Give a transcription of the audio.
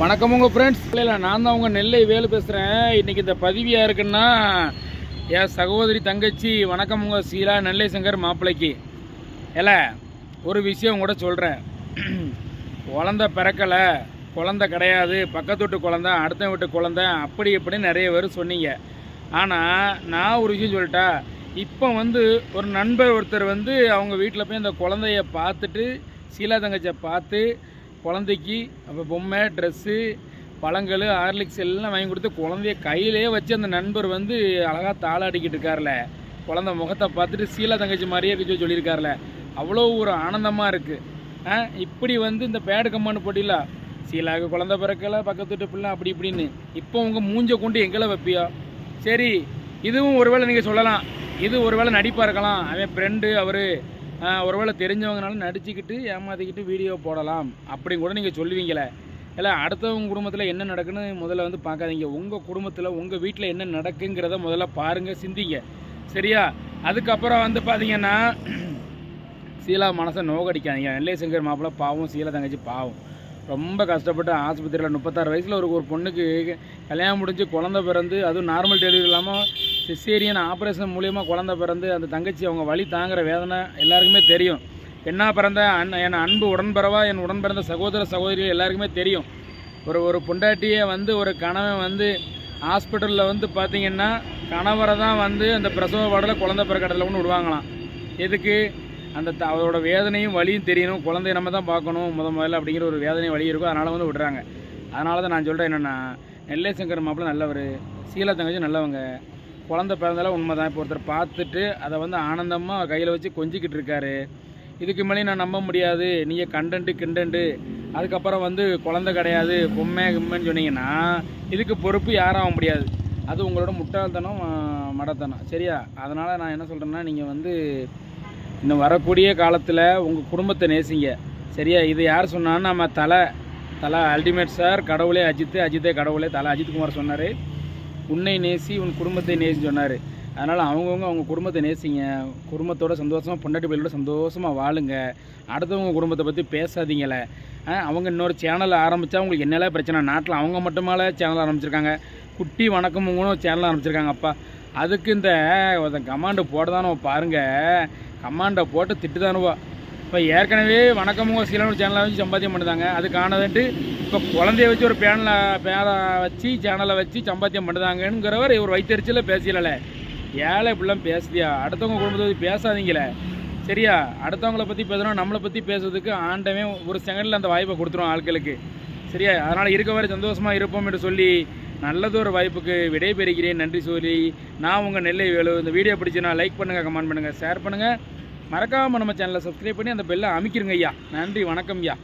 வணக்கம் உங்கள் ஃப்ரெண்ட்ஸ் இல்லை நான் தான் உங்கள் நெல்லை வேலு பேசுகிறேன் இன்றைக்கி இந்த பதவியாக இருக்குன்னா என் சகோதரி தங்கச்சி வணக்கம் உங்கள் சீலா நெல்லை சங்கர் மாப்பிள்ளைக்கு இல்லை ஒரு விஷயம் கூட சொல்கிறேன் குழந்த பிறக்கலை குழந்த கிடையாது பக்கத்து வீட்டு குழந்த அடுத்த வீட்டு குழந்த அப்படி இப்படின்னு நிறைய பேர் சொன்னீங்க. ஆனால் நான் ஒரு விஷயம் சொல்லிட்டா இப்போ வந்து ஒரு நண்பர் ஒருத்தர் வந்து அவங்க வீட்டில் போய் அந்த குழந்தைய பார்த்துட்டு சீலா தங்கச்சியை பார்த்து குழந்தைக்கு அப்போ பொம்மை ட்ரெஸ்ஸு பழங்கள் ஹார்லிக்ஸ் எல்லாம் வாங்கி கொடுத்து குழந்தைய கையிலே வச்சு அந்த நண்பர் வந்து அழகாக தாளாடிக்கிட்டு இருக்கார்ல. குழந்த முகத்தை பார்த்துட்டு சீலா தங்கச்சி மாதிரியே இருக்க சொல்லியிருக்கார்ல அவ்வளோ ஒரு ஆனந்தமாக இருக்குது இப்படி வந்து இந்த பேடு கம்மான்னு போட்டியில் சீலாவுக்கு குழந்த பிறக்கலை பக்கத்து வீட்டு பிள்ளை அப்படி இப்படின்னு. இப்போ உங்கள் மூஞ்ச கொண்டு எங்களை வைப்பியா? சரி இதுவும் ஒருவேளை நீங்கள் சொல்லலாம். இது ஒருவேளை நடிப்பாக இருக்கலாம். அவன் ஃப்ரெண்டு அவர். ஒருவேளை தெரிஞ்சவங்கனால நடிச்சுக்கிட்டு ஏமாற்றிக்கிட்டு வீடியோ போடலாம் அப்படின்னு கூட நீங்கள் சொல்லுவீங்களே. இல்லை அடுத்தவங்க குடும்பத்தில் என்ன நடக்குன்னு முதல்ல வந்து பார்க்காதீங்க. உங்கள் குடும்பத்தில் உங்கள் வீட்டில் என்ன நடக்குங்கிறத முதல்ல பாருங்கள் சிந்திங்க. சரியா? அதுக்கப்புறம் வந்து பார்த்தீங்கன்னா சீலா மனசை நோகடிக்காதீங்க. நெல்லை சங்கர் மாப்பிள்ள பாவம் சீலா தங்கச்சி பாவம். ரொம்ப கஷ்டப்பட்டு ஆஸ்பத்திரியில் முப்பத்தாறு வயசில் ஒரு ஒரு பொண்ணுக்கு கல்யாணம் முடிஞ்சு குழந்த பிறந்து அதுவும் நார்மல் டெலிவரி இல்லாமல் சிசேரியன் ஆப்ரேஷன் மூலியமாக குழந்த பிறந்து அந்த தங்கச்சி அவங்க வழி தாங்குற வேதனை எல்லாருக்குமே தெரியும். என்ன பிறந்த அன் என் அன்பு உடன்பிறவா என் உடன் பிறந்த சகோதர சகோதரிகள் எல்லாருக்குமே தெரியும். ஒரு ஒரு பொண்டாட்டியை வந்து ஒரு கணவன் வந்து ஹாஸ்பிட்டலில் வந்து பார்த்திங்கன்னா கணவரை தான் வந்து அந்த பிரசவ வார்டில் குழந்த பிறக்கடல ஒன்று விடுவாங்களாம். எதுக்கு? அந்த த- அவரோட வேதனையும் வலியும் தெரியணும். குழந்தைய நம்ம தான் பார்க்கணும். முத முதல்ல அப்படிங்கிற ஒரு வேதனை வலி இருக்கும். அதனால் வந்து விடுறாங்க. அதனால தான் நான் சொல்கிறேன் என்னென்னா நெல்லை சங்கர் மாப்பிள்ளை நல்லவர் சீலா தங்கச்சி நல்லவங்க. குழந்தை பிறந்தாலும் உண்மை தான் இப்போ ஒருத்தர் பார்த்துட்டு அதை வந்து ஆனந்தமாக கையில் வச்சு கொஞ்சிக்கிட்டு இருக்காரு. இதுக்கு மேலேயும் நான் நம்ப முடியாது. நீங்கள் கண்டண்டு கிண்டண்டு அதுக்கப்புறம் வந்து குழந்தை கிடையாது. பொம்மை கிம்மைன்னு சொன்னீங்கன்னா இதுக்கு பொறுப்பு யாரும் ஆக முடியாது. அது உங்களோட முட்டாள்தனம் மடத்தனம். சரியா? அதனால் நான் என்ன சொல்கிறேன்னா நீங்கள் வந்து இன்னும் வரக்கூடிய காலத்தில் உங்கள் குடும்பத்தை நேசிங்க. சரியா? இது யார் சொன்னான்னு நம்ம தலை தலை அல்டிமேட் சார் கடவுளே அஜித்து அஜித்தே கடவுளே. தலை அஜித்குமார் சொன்னார். உன்னை நேசி உன் குடும்பத்தை நேசி சொன்னார். அதனால் அவங்கவுங்க அவங்க குடும்பத்தை நேசிங்க. குடும்பத்தோட சந்தோஷமாக பொண்டாட்டி பிள்ளையோட சந்தோஷமாக வாழுங்க. அடுத்தவங்க குடும்பத்தை பற்றி பேசாதீங்களே அவங்க இன்னொரு சேனல் ஆரம்பித்தா உங்களுக்கு என்னெல்லாம் பிரச்சனை? நாட்டில் அவங்க மட்டுமால சேனல் ஆரம்பிச்சிருக்காங்க. குட்டி வணக்கம் ஒரு சேனல் ஆரம்பிச்சிருக்காங்க. அப்பா அதுக்கு இந்த கமாண்டு போட பாருங்க. கமாண்டை போட்டு திட்டுதானுவா. இப்போ ஏற்கனவே வணக்கமுக சிலனு சேனலை வச்சு சம்பாத்தியம் பண்ணுறாங்க அதுக்கானதுட்டு இப்போ குழந்தைய வச்சு ஒரு பேனலை பேரை வச்சு சேனலை வச்சு சம்பாத்தியம் பண்ணுறாங்கங்கிறவர் ஒரு வைத்தறிச்சலில் பேசல ஏழை இப்படிலாம் பேசுதியா? அடுத்தவங்க குடும்பத்தை பற்றி பேசாதீங்களே சரியா? அடுத்தவங்கள பற்றி பேசுகிறோம் நம்மளை பற்றி பேசுறதுக்கு ஆண்டவன் ஒரு செகண்டில் அந்த வாய்ப்பை கொடுத்துரும் ஆட்களுக்கு. சரியா? அதனால் இருக்க வரை சந்தோஷமாக இருப்போம் என்று சொல்லி நல்லதொரு வாய்ப்புக்கு விடை பெறுகிறேன் நன்றி சொல்லி நான் உங்கள் நெல்லை வேலு. இந்த வீடியோ பிடிச்சினா லைக் பண்ணுங்கள் கமெண்ட் பண்ணுங்கள் ஷேர் பண்ணுங்கள் மறக்காமல் நம்ம சேனலை சப்ஸ்கிரைப் பண்ணி அந்த பெல்லை அமைக்கிருங்க ஐயா. நன்றி வணக்கம் ஐயா.